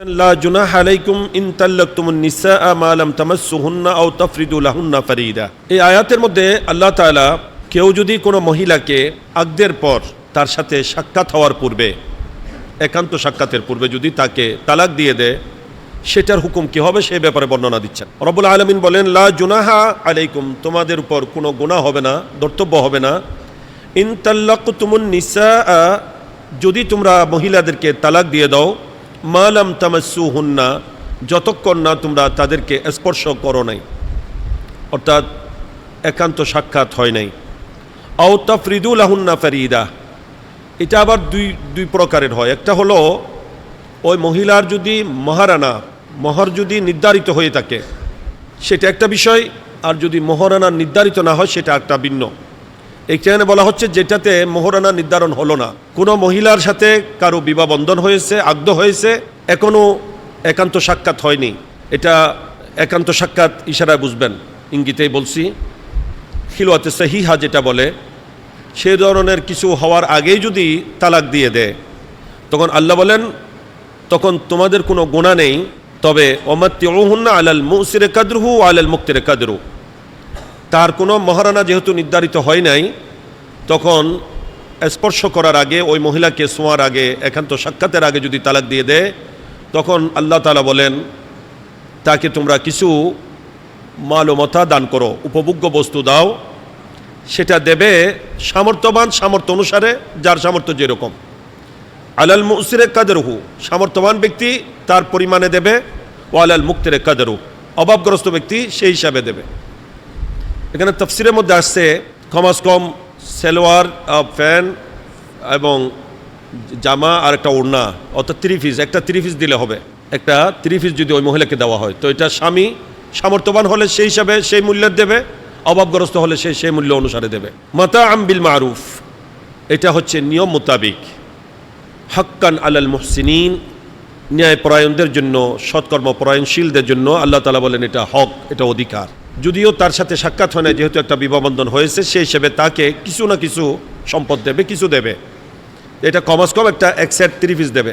لا جناح عليكم إن طلقتم النساء ما لم تمسهن أو تفردوا لهن فريدا এই আয়াতের মধ্যে আল্লাহ তাআলা কেউ যদি কোনো মহিলাকে আগদের পর তার সাথে সাক্ষাৎ হওয়ার পূর্বে একান্ত সাক্ষাতের পূর্বে যদি তাকে তালাক দিয়ে দেয় সেটার হুকুম কি হবে সে ব্যাপারে বর্ণনা দিচ্ছেন রবুল আলমিন বলেন লা জুনাহা আলাইকুম তোমাদের উপর কোনো গুনাহ হবে না দর্তব্য হবে না ইন তাল্লাক তুমুন নিসা যদি তোমরা মহিলাদেরকে তালাক দিয়ে দাও মালাম তামাসু হুন্না যতক্ষণ না তোমরা তাদেরকে স্পর্শ করো নাই, অর্থাৎ একান্ত সাক্ষাৎ হয় নাই। আও তফরিদুল আহুন্না ফরিদা, এটা আবার দুই দুই প্রকারের হয়। একটা হলো, ওই মহিলার যদি মহারানা, মহর যদি নির্ধারিত হয়ে থাকে, সেটা একটা বিষয়, আর যদি মহারানা নির্ধারিত না হয়, সেটা একটা ভিন্ন। এখানে বলা হচ্ছে যেটাতে মহারানা নির্ধারণ হলো না। কোনো মহিলার সাথে কারও বিবাহ বন্ধন হয়েছে আগ্ধ হয়েছে এখনও একান্ত সাক্ষাৎ হয়নি। এটা একান্ত সাক্ষাৎ ইশারায় বুঝবেন। ইঙ্গিতেই বলছি খিলোয়াতে সহিহা যেটা বলে, সে ধরনের কিছু হওয়ার আগেই যদি তালাক দিয়ে দেয়, তখন আল্লাহ বলেন, তখন তোমাদের কোনো গুণা নেই, তবে ওমাত্তিউহুন্না আলাল মুসিরে কাদরুহু আলাল মুক্তিরে কাদরু। তার কোনো মহারানা যেহেতু নির্ধারিত হয় নাই তখন স্পর্শ করার আগে ওই মহিলাকে শোয়ার আগে, একান্ত সাক্ষাতের আগে যদি তালাক দিয়ে দেয়, তখন আল্লাহ তালা বলেন, তাকে তোমরা কিছু মালমতা দান করো, উপভোগ্য বস্তু দাও। সেটা দেবে সামর্থ্যবান সামর্থ্য অনুসারে, যার সামর্থ্য যেরকম। আলাল মুসিরে কাদেরহু, সামর্থ্যবান ব্যক্তি তার পরিমাণে দেবে, ও আলাল মুক্তিরে কাদেরু অভাবগ্রস্ত ব্যক্তি সেই হিসাবে দেবে। এখানে তফসিরের মধ্যে আসছে কমাস কম সেলোয়ার ফ্যান এবং জামা আর একটা ওড়না, অর্থাৎ থ্রি পিস একটা থ্রি পিস দিলে হবে। একটা থ্রি পিস যদি ওই মহিলাকে দেওয়া হয়। তো এটা স্বামী সামর্থ্যবান হলে সেই হিসাবে সেই মূল্যের দেবে, অভাবগ্রস্ত হলে সে সেই মূল্য অনুসারে দেবে। মাতা আম্বিল মারুফ। এটা হচ্ছে নিয়ম মোতাবিক। হাক্কান আলাল মুহসিনিন, ন্যায়পরায়ণদের জন্য সৎকর্ম পরায়ণশীলদের জন্য আল্লাহ তালা বলেন এটা হক, এটা অধিকার। যদিও তার সাথে সাক্ষাৎ হয় না যেহেতু একটা বিবাহবন্ধন হয়েছে, সেই হিসেবে তাকে কিছু না কিছু সম্পদ দেবে, কিছু দেবে। এটা কমাস কম একটা এক সেট ত্রিপিস দেবে।